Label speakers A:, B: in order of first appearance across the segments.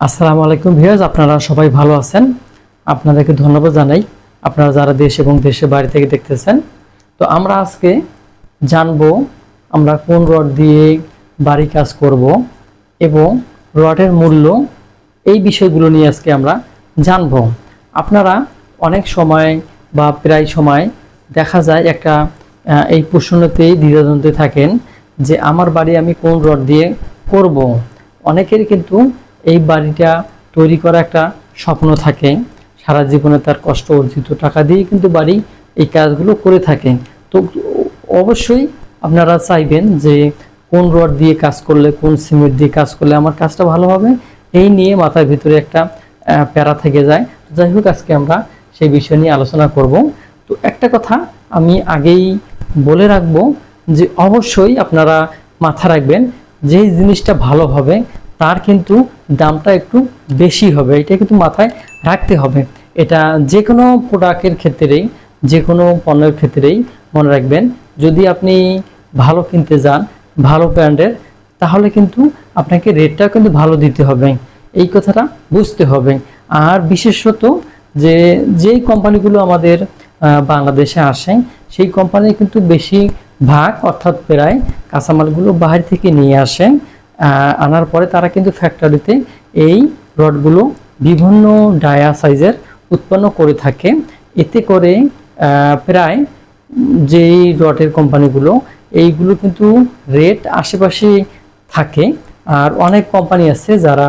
A: আসসালামু আলাইকুম ভিউয়ার্স, আপনারা সবাই ভালো আছেন? আপনাদেরকে ধন্যবাদ জানাই। আপনারা যারা দেশ এবং দেশের বাইরে থেকে দেখতেছেন, তো আমরা আজকে জানব আমরা কোন রড দিয়ে বাড়ি কাজ করব এবং রডের মূল্য এই বিষয়গুলো নিয়ে আজকে আমরা জানব। আপনারা অনেক সময় বা প্রায় সময় দেখা যায় একটা এই প্রশ্নতেই দ্বিধাদ্বন্দ্বে থাকেন যে আমার বাড়ি আমি কোন রড দিয়ে করব? অনেকের কিন্তু এই বাড়িটা তৈরি করা একটা স্বপ্ন থাকে। সারা জীবনে তার কষ্ট, অর্জিত টাকা দিয়ে কিন্তু বাড়ি এই কাজগুলো করে থাকে। তো অবশ্যই আপনারা চাইবেন যে কোন রড দিয়ে কাজ করলে, কোন সিমেন্ট দিয়ে কাজ করলে আমার কাজটা ভালো হবে। এই নিয়ে মাথার ভিতরে একটা প্যারা থেকে যায়। যাই হোক, আজকে আমরা সেই বিষয় নিয়ে আলোচনা করব। তো একটা কথা আমি আগেই বলে রাখব যে অবশ্যই আপনারা মাথা রাখবেন যে জিনিসটা ভালো হবে, তার কিন্তু দামটা একটু বেশি হবে, এটা কিন্তু মাথায় রাখতে হবে। এটা যে কোনো প্রোডাক্টের ক্ষেত্রেই যে কোনো পণ্যের ক্ষেত্রেই মনে রাখবেন, যদি আপনি ভালো কিনতে যান, ভালো ব্র্যান্ডের, তাহলে কিন্তু আপনাকে রেটটাও কিন্তু ভালো দিতে হবে। এই কথাটা বুঝতে হবে। আর বিশেষত যে, যেই কোম্পানিগুলো আমাদের বাংলাদেশে আসে, সেই কোম্পানি কিন্তু বেশি ভাগ অর্থাৎ প্রায় কাঁচামালগুলো বাইরে থেকে নিয়ে আসে। আনার পরে তারা কিন্তু ফ্যাক্টরিতে এই রডগুলো বিভিন্ন ডায়া সাইজের উৎপন্ন করে থাকে। এতে করে প্রায় যেই রডের কোম্পানিগুলো, এইগুলো কিন্তু রেট আশেপাশে থাকে। আর অনেক কোম্পানি আছে যারা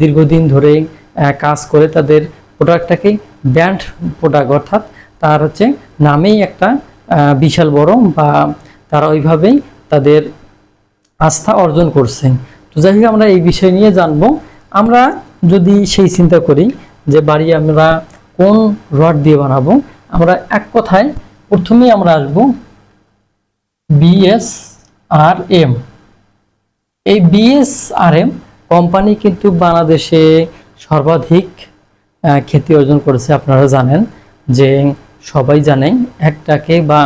A: দীর্ঘদিন ধরে কাজ করে তাদের প্রোডাক্টটাকে ব্র্যান্ড প্রোডাক্ট অর্থাৎ তার হচ্ছে নামেই একটা বিশাল বড় বা তারা ওইভাবেই তাদের আস্থা অর্জন করছে। তো যাই আমরা এই বিষয় নিয়ে জানব। আমরা যদি সেই চিন্তা করি যে বাড়ি আমরা কোন রড দিয়ে বানাবো, আমরা এক কথায় প্রথমেই আমরা আসব বিএস আর এম এই বিএস আর এম কোম্পানি কিন্তু বাংলাদেশে সর্বাধিক খ্যাতি অর্জন করেছে, আপনারা জানেন। যে সবাই জানেন একটাকে বা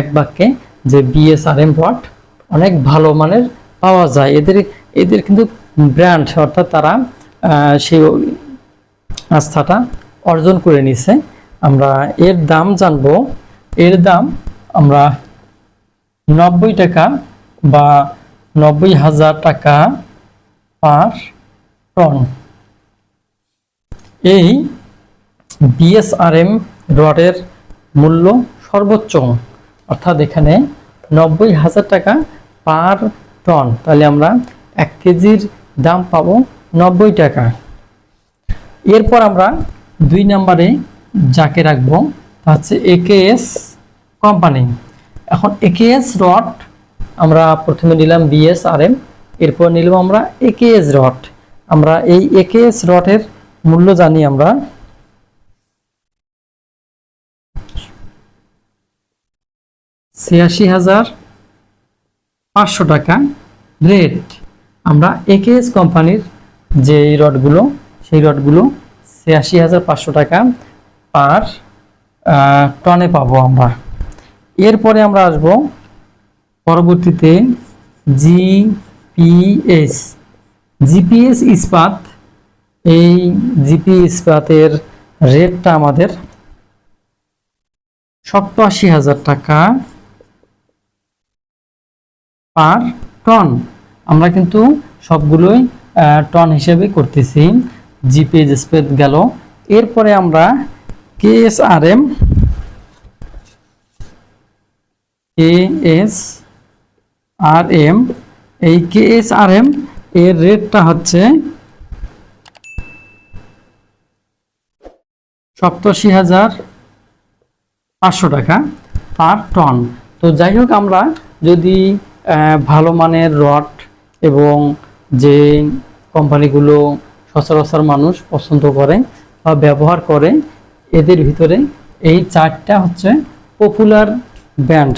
A: এক বাক্যে যে বিএসআরএম রড অনেক ভালো মানের পাওয়া যায়। এদের এদের কিন্তু ব্র্যান্ড অর্থাৎ তারা সেই আস্থাটা অর্জন করে নিছে। আমরা এর দাম জানব। এর দাম আমরা নব্বই টাকা বা নব্বই হাজার টাকা পার টন। এই বিএসআরএম রডের মূল্য সর্বোচ্চ। অর্থাৎ এখানে নব্বই হাজার টাকা পার টন, তাহলে আমরা এক কেজির দাম পাবো নব্বই টাকা। এরপর আমরা দুই নম্বরে যাকে রাখব, তা হচ্ছে একেএস কোম্পানি এখন একেএস রড আমরা প্রথমে নিলাম বিএস আর এম এরপর নিলাম আমরা একেএস রড আমরা এই একেএস রডের মূল্য জানি আমরা ছিয়াশি হাজার পাঁচশো টাকা। রেট আমরা একেএস কোম্পানির যে রডগুলো, সেই রডগুলো ছিয়াশি হাজার পাঁচশো টাকা পার টনে পাবো আমরা। এরপরে আমরা আসব পরবর্তীতে জিপিএস জিপিএস ইস্পাত, এই জিপি ইস্পাতের রেটটা আমাদের সপ্তাশি হাজার টাকা। Per ton. আমরা কিন্তু সবগুলোই টন হিসেবে করতেছি। জিপিএস ইস্পাত গেল। এরপরে আমরা KSRM K S R M এই কে এস আর এম এর রেটটা হচ্ছে সপ্তাশি হাজার পাঁচশো টাকা পার টন। তো যাই হোক, আমরা যদি ভালো মানের রড এবং যে কোম্পানিগুলো সচরাচর মানুষ পছন্দ করে বা ব্যবহার করে, এদের ভিতরে এই চারটা হচ্ছে পপুলার ব্র্যান্ড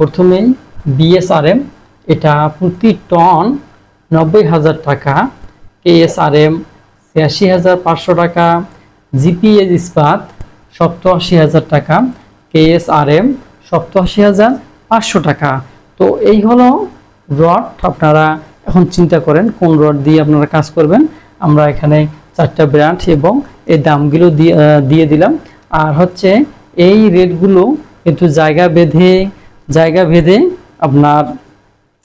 A: প্রথমেই বিএসআরএম এটা প্রতি টন নব্বই হাজার টাকা। কেএসআরএম ছিয়াশি হাজার পাঁচশো টাকা। জিপিএস ইস্পাত, সপ্তাশি হাজার টাকা। কেএসআরএম সপ্তাশি হাজার পাঁচশো টাকা। তো এই হলো রড। আপনারা এখন চিন্তা করেন কোন রড দিয়ে আপনারা কাজ করবেন। আমরা এখানে চারটা ব্র্যান্ড এবং এই দামগুলো দিয়ে দিলাম। আর হচ্ছে এই রেটগুলো কিন্তু জায়গা বেঁধে, জায়গা ভেদে আপনার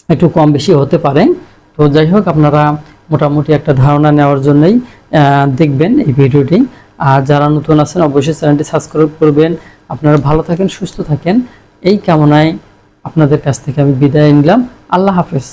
A: একটু কম বেশি হতে পারে। তো যাই হোক, আপনারা মোটামুটি একটা ধারণা নেওয়ার জন্যই দেখবেন এই ভিডিওটি। আর যারা নতুন আছেন, অবশ্যই চ্যানেলটি সাবস্ক্রাইব করবেন। আপনারা ভালো থাকেন, সুস্থ থাকেন। এই কামনায় আপনাদের কাছ থেকে আমি বিদায় নিলাম। আল্লাহ হাফেজ।